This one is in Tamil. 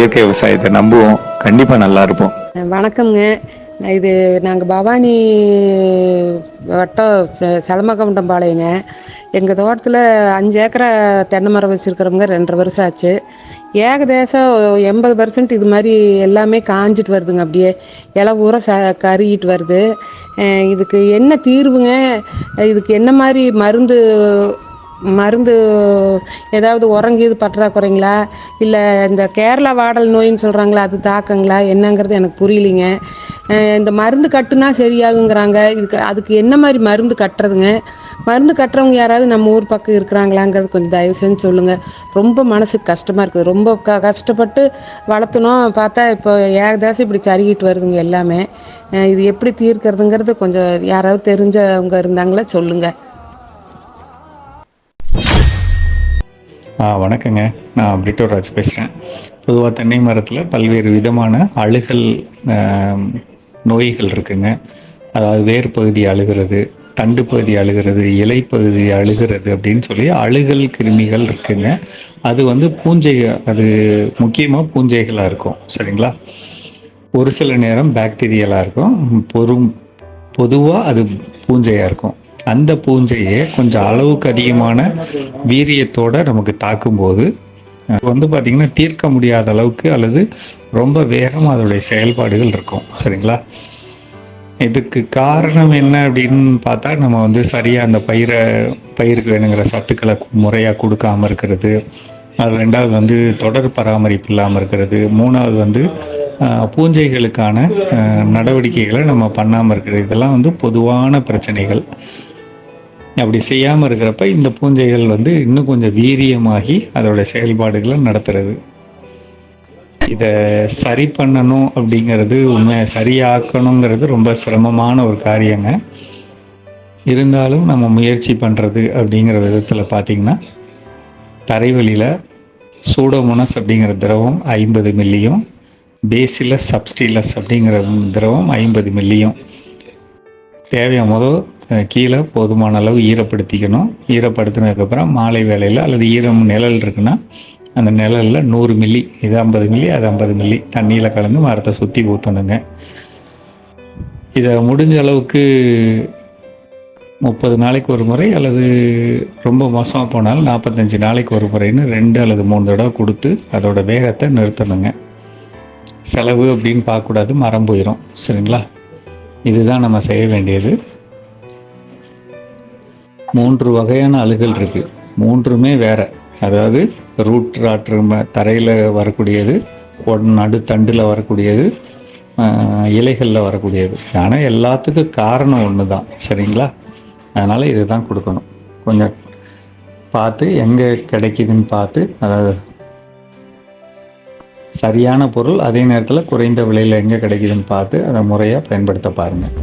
இயற்கை விவசாயத்தை நம்புவோம். கண்டிப்பாக நல்லா இருப்போம். வணக்கம்ங்க. இது நாங்கள் பவானி வட்டம் செ செலமகவுண்டம்பாளையங்க எங்கள் தோட்டத்தில் அஞ்சு ஏக்கரை தென்னை மரம் வச்சுருக்குறவங்க ரெண்டரை வருஷம் ஆச்சு. ஏகதேசம் எண்பது பர்சன்ட் இது மாதிரி எல்லாமே காஞ்சிட்டு வருதுங்க அப்படியே. இலை பூரா ச கருகிட்டு வருது. இதுக்கு என்ன தீர்வுங்க? இதுக்கு என்ன மாதிரி மருந்து மருந்து ஏதாவது உறங்கியது பற்றாக்குறைங்களா? இல்லை இந்த கேரளா வாடல் நோயின்னு சொல்கிறாங்களா அது தாக்கங்களா? என்னங்கிறது எனக்கு புரியலிங்க. இந்த மருந்து கட்டுனா சரியாகுங்கிறாங்க. இதுக்கு அதுக்கு என்ன மாதிரி மருந்து கட்டுறதுங்க? மருந்து கட்டுறவங்க யாராவது நம்ம ஊர் பக்கம் இருக்கிறாங்களாங்கிறது கொஞ்சம் தயவு செஞ்சு சொல்லுங்கள் ரொம்ப மனசுக்கு கஷ்டமாக இருக்குது. ரொம்ப க கஷ்டப்பட்டு வளர்த்தணும் பார்த்தா இப்போ ஏகதாசம் இப்படி கருகிட்டு வருதுங்க எல்லாமே. இது எப்படி தீர்க்கறதுங்கிறது கொஞ்சம் யாராவது தெரிஞ்சவங்க இருந்தாங்களா சொல்லுங்கள் வணக்கங்க. நான் பிரிட்டோராஜ் பேசுகிறேன் பொதுவாக தென்னை மரத்தில் பல்வேறு விதமான அழுகல் நோய்கள் இருக்குங்க. அதாவது வேர் பகுதி அழுகிறது தண்டு பகுதி அழுகிறது இலை பகுதி அழுகிறது அப்படின்னு சொல்லி அழுகல் கிருமிகள் இருக்குங்க. அது வந்து பூஞ்சை அது முக்கியமாக பூஞ்சைகளாக இருக்கும். சரிங்களா? ஒரு சில நேரம் பாக்டீரியலாக இருக்கும். பொறும் பொதுவாக அது பூஞ்சையாக இருக்கும். அந்த பூஞ்சையை கொஞ்சம் அளவுக்கு அதிகமான வீரியத்தோட நமக்கு தாக்கும்போது வந்து பார்த்திங்கன்னா தீர்க்க முடியாத அளவுக்கு அல்லது ரொம்ப வேகமாக அதோடைய செயல்பாடுகள் இருக்கும். சரிங்களா? இதுக்கு காரணம் என்ன அப்படின்னு பார்த்தா நம்ம வந்து சரியாக அந்த பயிரை பயிருக்கு வேணுங்கிற சத்துக்களை முறையாக கொடுக்காம இருக்கிறது. அது ரெண்டாவது வந்து தொடர் பராமரிப்பு இல்லாமல் இருக்கிறது. மூணாவது வந்து பூஞ்சைகளுக்கான நடவடிக்கைகளை நம்ம பண்ணாமல் இருக்கிறது. இதெல்லாம் வந்து பொதுவான பிரச்சனைகள். அப்படி செய்யாமல் இருக்கிறப்ப இந்த பூஞ்சைகள் வந்து இன்னும் கொஞ்சம் வீரியமாகி அதோட செயல்பாடுகளை நடத்துறது. இதை சரி பண்ணணும் அப்படிங்கிறது உண்மை சரியாக்கணுங்கிறது ரொம்ப சிரமமான ஒரு காரியங்க. இருந்தாலும் நம்ம முயற்சி பண்ணுறது அப்படிங்கிற விதத்தில் பார்த்திங்கன்னா தரைவழியில் சூடோமோனஸ் அப்படிங்கிற திரவம் ஐம்பது மில்லியும் பேசிலஸ் சப்ஸ்டிலஸ் அப்படிங்கிற திரவம் ஐம்பது மில்லியும். தேவையான முதல் கீழே போதுமான அளவு ஈரப்படுத்திக்கணும். ஈரப்படுத்தினதுக்கப்புறம் மாலை வேலையில் அல்லது ஈரம் நிழல் இருக்குன்னா அந்த நிழலில் நூறு மில்லி இது ஐம்பது மில்லி அது ஐம்பது மில்லி தண்ணியில் கலந்து மரத்தை சுற்றி ஊற்றணுங்க இதை முடிஞ்ச அளவுக்கு முப்பது நாளைக்கு ஒரு முறை அல்லது ரொம்ப மோசமாக போனாலும் நாற்பத்தஞ்சு நாளைக்கு ஒரு முறைன்னு ரெண்டு அல்லது மூணு தடவை கொடுத்து அதோட வேகத்தை நிறுத்தணுங்க. செலவு அப்படின்னு பார்க்கக்கூடாது மரம் போயிடும் சரிங்களா? இதுதான் நம்ம செய்ய வேண்டியது. மூன்று வகையான அழுகல் இருக்கு. மூன்றுமே வேற. அதாவது ரூட் ராட்ரு தரையில் வரக்கூடியது ஒன் நடு தண்டில் வரக்கூடியது இலைகளில் வரக்கூடியது. ஆனால் எல்லாத்துக்கும் காரணம் ஒன்று தான் சரிங்களா? அதனால் இதுதான் கொடுக்கணும். கொஞ்சம் பார்த்து எங்கே கிடைக்குதுன்னு பார்த்து அதாவது சரியான பொருள் அதே நேரத்தில் குறைந்த விலையில் எங்கே கிடைக்குதுன்னு பார்த்து அதை முறையாக பயன்படுத்த பாருங்கள்